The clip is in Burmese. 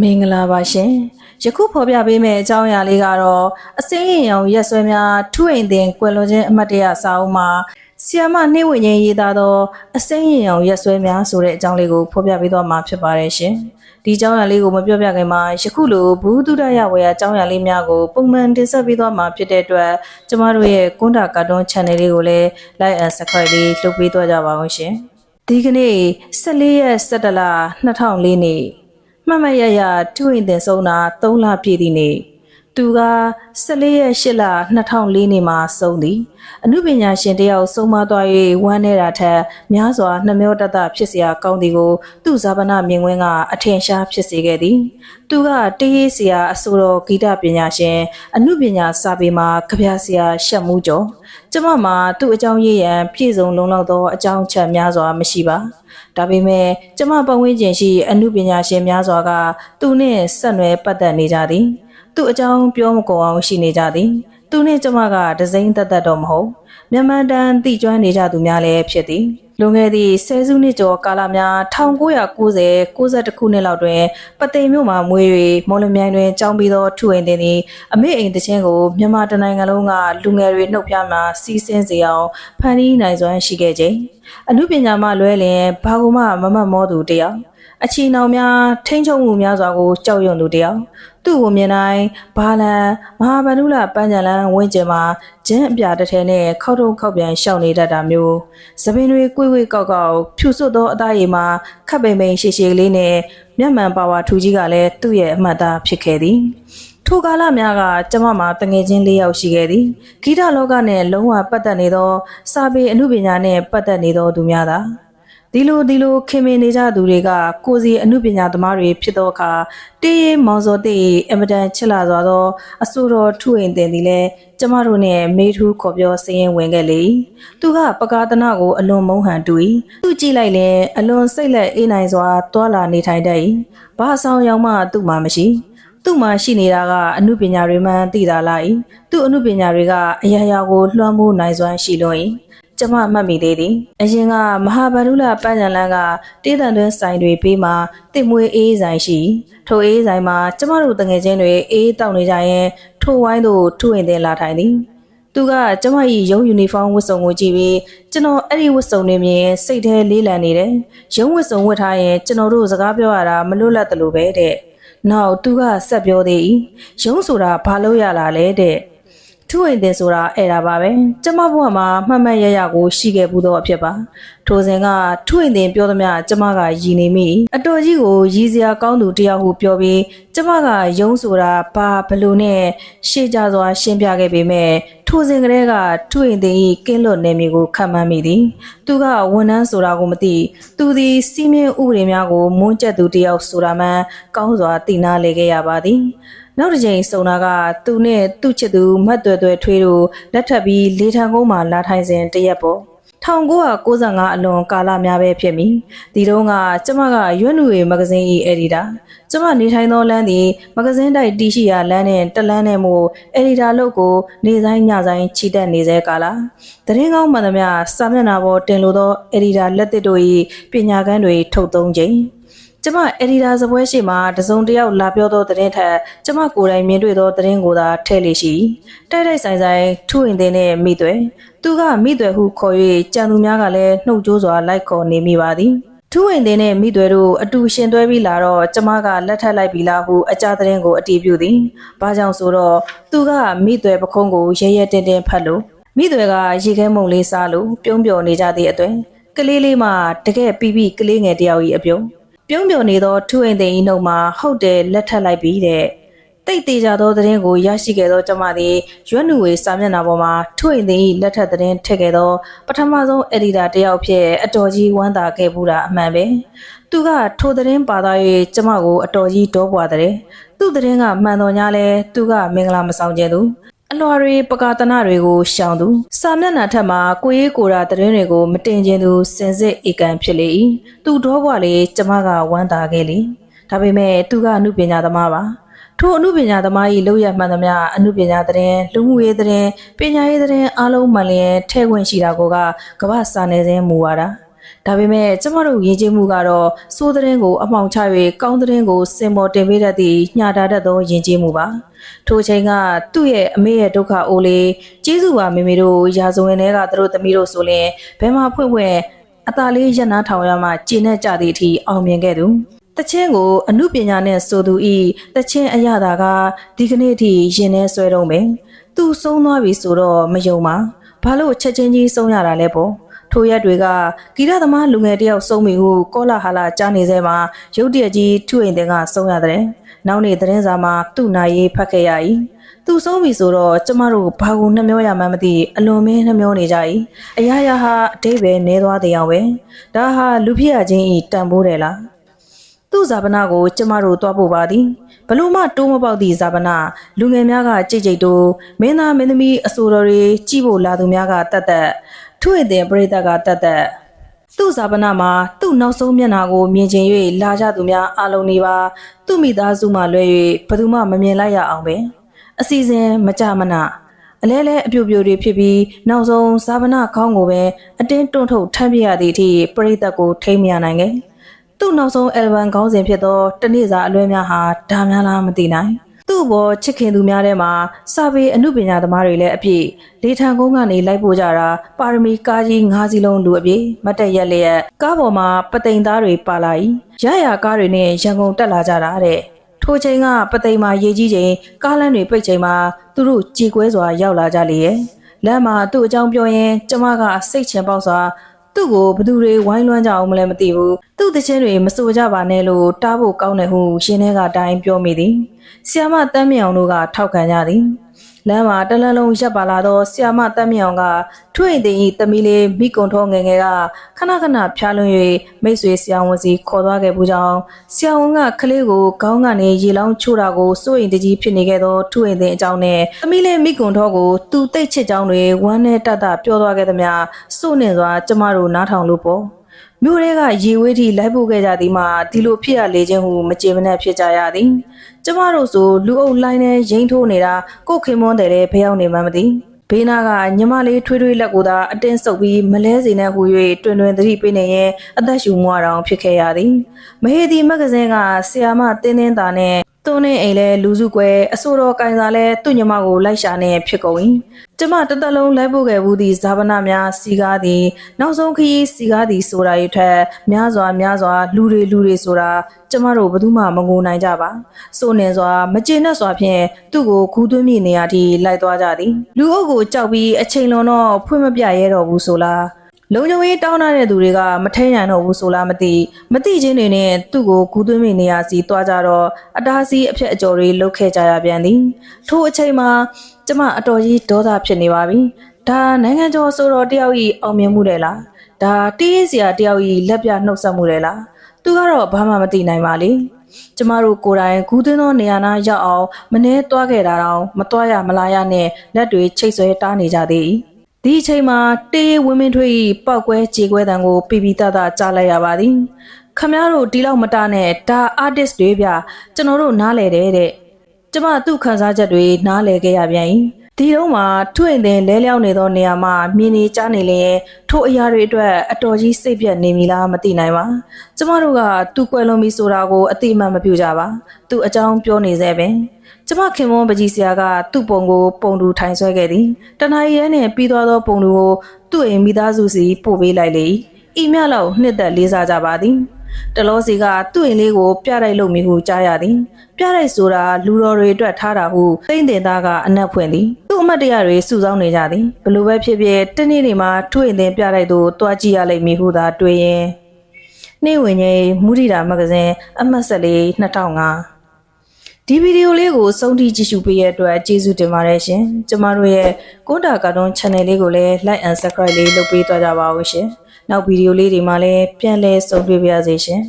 မင်္ဂလာပါရှင်ယခုဖော်ပြပေးမယ့်အကြောင်းအရာလေးကတော့အစင်းရင်ရောင်ရက်ဆွဲများထုအိမ်တင်ကွယ်လွန်ခြင်းအမှတ်တရစာအုပ်မှာဆီယမနှိမ့်ဝင်ခြင်းရေးသားသောအစင်းရင်ရောင်ရက်ဆွဲများဆိုတဲ့အကြောင်းလေးကိုဖော်ပြပေးသွားမှာဖြစ်ပါတယ်ရှင်ဒီအကြောင်းအရာလေးကိုမပြောပြခင်မှာယခုလိုဘူးတုဒရဝေယအကြောင်းအရာလေးများကိုပုံမှန်တင်ဆက်ပေးသွားမှာဖြစ်တဲ့အတွက်ကျမတို့ရဲ့ကွန်တာကာတွန်း channel လေးကိုလည်း like and subscribe လေးလုပ်ပေးသွားကြပါအောင်ရှင်ဒီကနေ့14ရက်17လ2004နေ့ မှတ်မှတ်ရရတူရင်တင်ဆုံးတာ3လပြည့်သည့်နေ့ သူက14ရက်8လ2004နှစ်မှာဆုံးသည်အမှုပညာရှင်တယောက်ဆုံးမသွား၍ဝမ်းနေတာထက်များစွာနှမျောတတဖြစ်เสียကောင်းသည်ကိုသူ့ဇာပနာမြင်ကွင်းကအထင်ရှားဖြစ်စေခဲ့သည်သူကတရေးစရာအဆိုတော်ဂီတပညာရှင်အမှုပညာစာပေမှာကြပြစရာရှက်မှုကျော်ကျမမှာသူ့အကြောင်းရေးရန်ပြည့်စုံလုံလောက်သောအကြောင်းချက်များစွာမရှိပါဒါပေမဲ့ကျမပတ်ဝန်းကျင်ရှိအမှုပညာရှင်များစွာကသူနှင့်ဆက်နွယ်ပတ်သက်နေကြသည် သူ့အကြောင်းပြောမကုန်အောင်ရှိနေကြသည်သူနှင့်ကျမကဒစိမ့်သက်သက်တော့မဟုတ်မြန်မာတန်တိကျွမ်းနေကြသူများလည်းဖြစ်သည်လွန်ခဲ့သည့်ဆယ်စုနှစ်ကျော်ကာလများ1990 92ခုနှစ်လောက်တွင်ပသိမ်မြို့မှာမွေး၍မော်လမြိုင်တွင်ကျောင်းပြီးသောထုအိမ်တင်သည်အမေအိမ်တခြင်းကိုမြန်မာတနိုင်ငံလုံးကလူငယ်တွေနှုတ်ဖျားမှစီးဆင်းစေအောင်ဖန်တီးနိုင်စွမ်းရှိခဲ့ခြင်းအမှုပညာမှလွဲလင်ဘာကူမှမမတ်မောသူတယောက် အချီနှောင်များထိမ့်ချုံမှုများစွာကိုကြောက်ရွံ့သူတယောက်သူ့ကိုမြင်တိုင်းဘာလန်မဟာဗန္ဓုလပန်းချံလန်းဝင်းကျင်မှာဂျင်းအပြာတစ်ထဲနဲ့ခောက်ထုံခောက်ပြန်ရှောင်နေတတ်တာမျိုးသပင်တွေကိုွေ့ကွေ့ကောက်ကောက်ဖြူစွတ်သောအသားရည်မှာခပ်ပိန်ပိန်ရှည်ရှည်လေးနဲ့မျက်မှန်ပါဝါထူကြီးကလည်းသူ့ရဲ့အမှတ်သားဖြစ်ခဲ့သည်ထိုကာလများကကျမမှာတငယ်ချင်း၄ယောက်ရှိခဲ့သည်ဂီတလောကနဲ့လုံးဝပတ်သက်နေသောစာပေအမှုပညာနဲ့ပတ်သက်နေသောသူများသာ ဒီလိုဒီလိုခင်မင်နေကြသူတွေကကိုစီအမှုပညာသမားတွေဖြစ်သောအခါတေးမောင်စောတေးအမတန်ချစ်လာစွာသောအဆိုတော်ထုအိမ်တင်သည်လဲကျမတို့နဲ့မေထူးခေါ်ပြောစည်ရင်ဝင်ခဲ့လေသူကပကာသနာကိုအလွန်မုန်းဟန်တူ၏သူကြည့်လိုက်ရင်အလွန်စိတ်လက်အေးနိုင်စွာတွာလာနေထိုင်တတ်၏ဘာဆောင်ရောက်မှသူ့မှာမရှိသူ့မှာရှိနေတာကအမှုပညာတွေမှန်သိတာလား၏သူ့အမှုပညာတွေကအရာရာကိုလွှမ်းမိုးနိုင်စွမ်းရှိလွန်း၏ ကျမမှတ်မိသေးသည်အရင်ကမဟာဗန္ဓုလပန်းချံလန်းကတေးတန်တွင်းဆိုင်တွေပေးမှာတစ်မွေးအေးဆိုင်ရှိ ထိုအေးဆိုင်မှာကျမတို့တငယ်ချင်းတွေအေးတောက်နေကြရင်ထိုဝိုင်းတို့ထုဝင်တင်လာထိုင်သည်သူကကျမ၏ရုံးယူနီဖောင်းဝတ်စုံကိုကြည့်ပြီးကျွန်တော်အဲ့ဒီဝတ်စုံတွေမြင်စိတ်ထဲလေးလံနေတယ်ရုံးဝတ်စုံဝတ်ထားရင်ကျွန်တော်တို့စကားပြောရတာမလွတ်လပ်တယ်လို့ပဲတဲ့နောက်သူကဆက်ပြောသေး၏ရုံးဆိုတာဘာလို့ရလာလဲတဲ့ ထုအိမ်တင်ဆိုတာအဲ့ဒါပါပဲကျမဘဝမှာမှတ်မှတ်ရရကိုရှိခဲ့ဘူးတော့အဖြစ်ပါထိုစဉ်ကထုအိမ်တင်ပြောသမျှကျမကရည်နေမိအတော်ကြီးကိုရည်စရာကောင်းသူတယောက်ဟုပြောပြီးကျမကယုံဆိုတာဘာဘလို့နဲ့ရှေ့ကြစွာရှင်းပြခဲ့ပေမဲ့ ထိုစဉ်ကလေးကထုအိမ်တင်ဤကင်းလွတ်နေမည်ကိုခံမှန်းမိသည် သူကဝန်ထမ်းဆိုတာကိုမသိသူသည်စီးမင်းဥပဒေများကိုမွန်းကျက်သူတယောက်ဆိုတာမှန်ကောင်းစွာသိနာလေခဲ့ရပါသည်နောက်တစ်ချိန်စုံတာကသူနဲ့သူ့ချစ်သူမတ်သွဲသွဲထွေးတို့လက်ထပ်ပြီးလေထံကုန်းမှာလာထိုင်စဉ်တရက်ပေါ့ 1995အလွန်ကာလများပဲဖြစ်မည်ဒီတုန်းကကျမကရွတ်နူရေမဂဇင်း၏အက်ဒီတာကျမနေထိုင်သောလမ်းသည်မဂဇင်းတိုက်တီရှိရာလမ်းနဲ့တလမ်းနဲ့မို့အက်ဒီတာလုပ်ကို နေဆိုင်ညဆိုင်ချီတက်နေစေကာလသတင်းကောင်းမှန်သမျှစာမျက်နှာပေါ်တင်လိုသောအက်ဒီတာလက်သစ်တို့၏ပညာကန်းတွေထုတ်သုံးခြင်း ကျမအက်ဒီတာစပွဲရှိမှာတစုံတယောက်လာပြောသောသတင်းထက်ကျမကိုယ်တိုင်မြင်တွေ့သောသတင်းကိုသာထည့်လေရှိတိုက်တိုက်ဆိုင်ဆိုင်ထူရင်တဲ့နဲ့မိသွဲသူကမိသွဲဟုခေါ်၍ကြံသူများကလည်းနှုတ်ကြိုးစွာလိုက်ခေါ်နေမိပါသည်ထူဝင်တဲ့နဲ့မိသွဲတို့အတူရှင်သွဲပြီးလာတော့ကျမကလက်ထပ်လိုက်ပြီလားဟုအကြသတင်းကိုအတီးပြုသည်။ဘာကြောင့်ဆိုတော့သူကမိသွဲပခုံးကိုရဲရဲတင်းတင်းဖတ်လို့မိသွဲကရေခဲမုံလေးစားလို့ပြုံးပျော်နေကြသည့်အတွက်ကလေးလေးမှတကယ်ပြီးပြီးကလေးငယ်တယောက်ကြီးအပြုံး ပြုံးပျော်နေသောထူအိမ်သိန်းနှုတ်မှာဟုတ်တယ်လက်ထပ်လိုက်ပြီတဲ့တိတ်သေးကြသောသတင်းကိုရရှိခဲ့သောကျမသည်ရွတ်နူဝေစာမျက်နှာပေါ်မှာထူအိမ်သိန်းလက်ထပ်သတင်းထည့်ခဲ့သောပထမဆုံးအက်ဒီတာတယောက်ဖြစ်အတော်ကြီးဝမ်းသာခဲ့ဘူးတာအမှန်ပဲသူကထိုသတင်းပါသား၍ကျမကိုအတော်ကြီးတောပွားတဲ့သူ့သတင်းကမှန်တော်냐လဲသူကမင်္ဂလာမဆောင်ကျင်သူ အလွာတွေပကာတနာတွေကိုရှောင်သူစာမျက်နှာထက်မှာကိုရေးကိုရာသတင်းတွေကိုမတင်ကျင်သူစင်စစ်ဧကန်ဖြစ်လေ၏သူတော့ဘွားလေကျမကဝမ်းသာခဲ့လေဒါပေမဲ့သူကအမှုပညာသမားပါထိုအမှုပညာသမား၏လောက်ရမှန်သမျှအမှုပညာသတင်းလူမှုရေးသတင်းပညာရေးသတင်းအားလုံးမှလည်းထဲခွင့်ရှိတာကိုကကမ္ဘာစာနယ်ဇင်းမူဝါဒ ဒါပေမဲ့ကျမတို့ယဉ်ကျေးမှုကတော့စိုးသတင်းကိုအမှောင်ချ၍ကောင်းသတင်းကိုစင်ပေါ်တင်ပေးတတ်သည့်ညှာတာတတ်သောယဉ်ကျေးမှုပါထိုချိန်ကသူ့ရဲ့အမေရဲ့ဒုက္ခအိုလေးကျေးဇူးပါမေမေတို့ရာဇဝင်တွေကသူတို့သမီးတို့ဆိုရင်ဘယ်မှာဖွင့်ဖွင့်အသာလေးရက်နာထောင်ရမှကျင့်နဲ့ကြသည့်အထိအောင်မြင်ခဲ့သူတချင်းကိုအမှုပညာနဲ့ဆိုသူဤတချင်းအရသာကဒီကနေ့အထိရင်ထဲဆွဲတော့မယ်သူဆုံးသွားပြီဆိုတော့မယုံပါဘာလို့ချက်ချင်းကြီးဆုံးရတာလဲပေါ့ ထိုရက်တွေကဂီတသမားလူငယ်တယောက်ဆုံးပြီဟုကောလာဟာလာကြားနေစေမှာရုတ်တရက်ကြီးထုအိမ်တင်ကဆုံးရတဲ့နောက်နေ့သတင်းစာမှာသူ့နိုင်ရေးဖတ်ခဲ့ရ၏သူဆုံးပြီဆိုတော့ကျမတို့ဘာကိုနှမျောရမှန်းမသိအလွန်မင်းနှမျောနေကြ၏အရာရာဟာအတိတ်ပဲနေသွားတဲ့အောင်ပဲဒါဟာလူဖြစ်ရခြင်းဤတန်ဖိုးတယ်လားသူ့ဇာပနာကိုကျမတို့တွားဖို့ပါသည်ဘလို့မှတိုးမပေါက်သည့်ဇာပနာလူငယ်များကကြိတ်ကြိတ်တိုးမင်းသားမင်းသမီးအဆိုတော်တွေကြည့်ဖို့လာသူများကတတ်တတ် ထွေတဲ့ပရိသတ်ကတတ်တတ်သူ့ဇာပနာမှာသူ့နောက်ဆုံးမျက်နှာကိုမြင်ချင်၍လာကြသူများအလုံးနေပါသူ့မိသားစုမှလွဲ၍ဘယ်သူမှမမြင်လိုက်ရအောင်ပဲအစီအစဉ်မကြမနာအလဲလဲအပြိုပြိုတွေဖြစ်ပြီးနောက်ဆုံးဇာပနာခေါင်းကိုပဲအတင်းတွန့်ထုတ်ထမ်းပြရသည့်အထိပရိသတ်ကိုထိမ့်မရနိုင်ခဲ့သူ့နောက်ဆုံး album ခေါင်းစဉ်ဖြစ်သောတနေ့စာအလွဲများဟာဒါများလားမသိနိုင်သူ့ ဘောချစ်ခင်သူများထဲမှာစာပေအမှုပညာသမားတွေလည်းအပြည့်လေထံကုန်းကနေလိုက်ပို့ကြတာပါရမီကားကြီး၅စီးလုံးလူအပြည့်မတ်တက်ရက်လျက်ကားပေါ်မှာပသိမ်သားတွေပါလာ၏ရရကားတွေနဲ့ရန်ကုန်တက်လာကြတာတဲ့ထိုချိန်ကပသိမ်မှာရေကြီးချိန်ကားလမ်းတွေပိတ်ချိန်မှာသူတို့ကြေကွဲစွာရောက်လာကြလေရဲ့လမ်းမှာသူ့အကြောင်းပြောရင်ကျမကစိတ်ချင်ပေါက်စွာ သူ့ကိုဘသူတွေဝိုင်းလွှမ်းကြအောင်မလဲမသိဘူးသူ့တခြင်းတွေမစိုးကြပါနဲ့လို့တားဖို့ကောင်းတယ်ဟုရှင်ထဲကအတိုင်းပြောမိသည်ဆီယမတမ်းမြောင်တို့ကထောက်ခံကြသည် လမ်းမှာတလန်းလုံးရပ်ပါလာသောဆီယမတမ်းမြောင်ကထွေ့သိင်ဤသမီးလေးမိကွန်ထောငယ်ငယ်ကခဏခဏဖျားလွှင့်၍မိတ်ဆွေဆီယဝန်စီခေါ်သွားခဲ့ပူကြောင်းဆီယဝန်ကကလေးကိုခေါင်းကနေရေလောင်းချိုးတာကိုစိုးရင်တကြီးဖြစ်နေခဲ့သောထွေ့သိင်အကြောင်းနဲ့သမီးလေးမိကွန်ထောကိုသူတိတ်ချစ်ကြောင်းတွေဝမ်းနဲ့တတ်တပြောသွားခဲ့သမျှစိုးနေစွာကျမတို့နားထောင်လို့ပေါ့ မြို့တွေကရေဝေးထိလိုက်ပို့ခဲ့ကြသည်မှာဒီလိုဖြစ်ရလေခြင်းဟုမကြေမနက်ဖြစ်ကြရသည်ကျမတို့ဆိုလူအုပ်လိုင်းနဲ့ရိမ့်ထိုးနေတာကိုယ်ခင်မွန်းတယ်လေဖျောင်းနေမှမသိဘေးနာကညီမလေးထွေးထွေးလက်ကိုသာအတင်းဆုပ်ပြီးမလဲစီနဲ့ဟူ၍တွင်တွင်သတိပေးနေရင်အသက်ရှူမွားတောင်ဖြစ်ခဲ့ရသည်မဟေဒီမဂ္ဂဇင်းကဆီယာမတင်းတင်းတာနဲ့ တွန်းနေအိမ်လဲလူစုကွဲအဆိုတော်ကင်စာလဲသူ့ညီမကိုလိုက်ရှာနေဖြစ်ကုန်၏ကျမတစ်သက်လုံးလိုက်ပို့ခဲ့ဘူးသည့်ဇာပနာများစီကားသည်နောက်ဆုံးခရီးစီကားသည်ဆိုတာ၏ထက်များစွာများစွာ လူတွေလူတွေဆိုတာကျမတို့ဘယ်သူမှမငိုနိုင်ကြပါဆိုနေစွာမကျေနပ်စွာဖြင့်သူ့ကိုခူးသွင်းမိနေရာထိလိုက်သွားကြသည်လူအုပ်ကိုကြောက်ပြီးအချိန်လွန်တော့ဖွင့်မပြရဲတော့ဘူးဆိုလား လုံခြုံရေးတောင်းထားတဲ့သူတွေကမထဲနိုင်တော့ဘူးဆိုလားမသိမသိချင်းတွေနဲ့သူ့ကိုကူးသွင်းမိနေရစီတွားကြတော့အတားစီးအဖြက်အကျော်တွေလှုပ်ခဲ့ကြရပြန်သည်ထိုအချိန်မှာကျမအတော်ကြီးဒေါသဖြစ်နေပါပြီဒါနိုင်ငံကျော်ဆိုတော့တယောက်ကြီးအောင်မြင်မှုတယ်လားဒါတီးရေးစရာတယောက်ကြီးလက်ပြနှုတ်ဆက်မှုတယ်လားသူကတော့ဘာမှမသိနိုင်ပါလေကျမတို့ကိုယ်တိုင်ဂူးသွင်းသောနေရာနာရောက်အောင်မနှဲသွားခဲ့တာတော့မသွားရမလာရနဲ့လက်တွေချိတ်ဆွဲတားနေကြသေး၏ ဒီအချိန်မှာတေးဝင်းမင်းထွေး၏ပောက်ကွဲကြေကွဲတံကိုပြပြတတကြားလိုက်ရပါသည်ခမည်းတော်ဒီလောက်မတားနဲ့ဒါ artist တွေဗျကျွန်တော်တို့နားလဲတယ်တဲ့ကျမသူ့ခန်းစားချက်တွေနားလည်ခဲ့ရပြန်၏ဒီတော့မှထွင့်တင်လဲလျောင်းနေသောနေရာမှာမြင်နေကြနေလျင်ထိုအရာတွေအတွက်အတော်ကြီးစိတ်ပြတ်နေပြီလားမသိနိုင်ပါကျမတို့ကသူ့ကွယ်လွန်ပြီဆိုတာကိုအတိအမှန်မပြုကြပါသူ့အကြောင်းပြောနေသေးပင် ကျမခင်မွန်းပကြီးဆရာကသူ့ပုံကို ပုံတူထိုင်ဆွဲခဲ့သည်တနအီရဲနဲ့ပြီးသွားသောပုံတူကိုသူ့အိမ်မိသားစုစီပို့ပေးလိုက်လေဤမြလောက်နှစ်သက်လေးစားကြပါသည်တလောစီကသူ့အိမ်လေးကိုပြတိုက်လုပ်မိဟုကြားရသည် ပြတိုက်ဆိုတာလူတော်တွေအတွက်ထားတာဟုသိမ့်တင်သားကအနက်ဖွင့်သည်သူ့အမတ်တရတွေစုဆောင်းနေကြသည်ဘလို့ပဲဖြစ်ဖြစ်တနေ့နေ့မှာထွေအိမ်တင်ပြတိုက်သို့တွားကြည့်ရလိမ့်မည်ဟုသာတွေးရင်နေ့ဝင်ကြီးမူရီတာမဂ္ဂဇင်းအမှတ်၁၄2005 ဒီဗီဒီယိုလေးကိုစုံထိကြည့်ရှုပေးရတဲ့အတွက်ကျေးဇူးတင်ပါတယ်ရှင်ကျမတို့ရဲ့ကိုတာကာတွန်း channel လေးကိုလည်း like and subscribe လေးလုပ်ပေးသွားကြပါဦးရှင်နောက်ဗီဒီယိုလေးတွေမှာလည်းပြန်လည်ဆုံတွေ့ပါရစေရှင်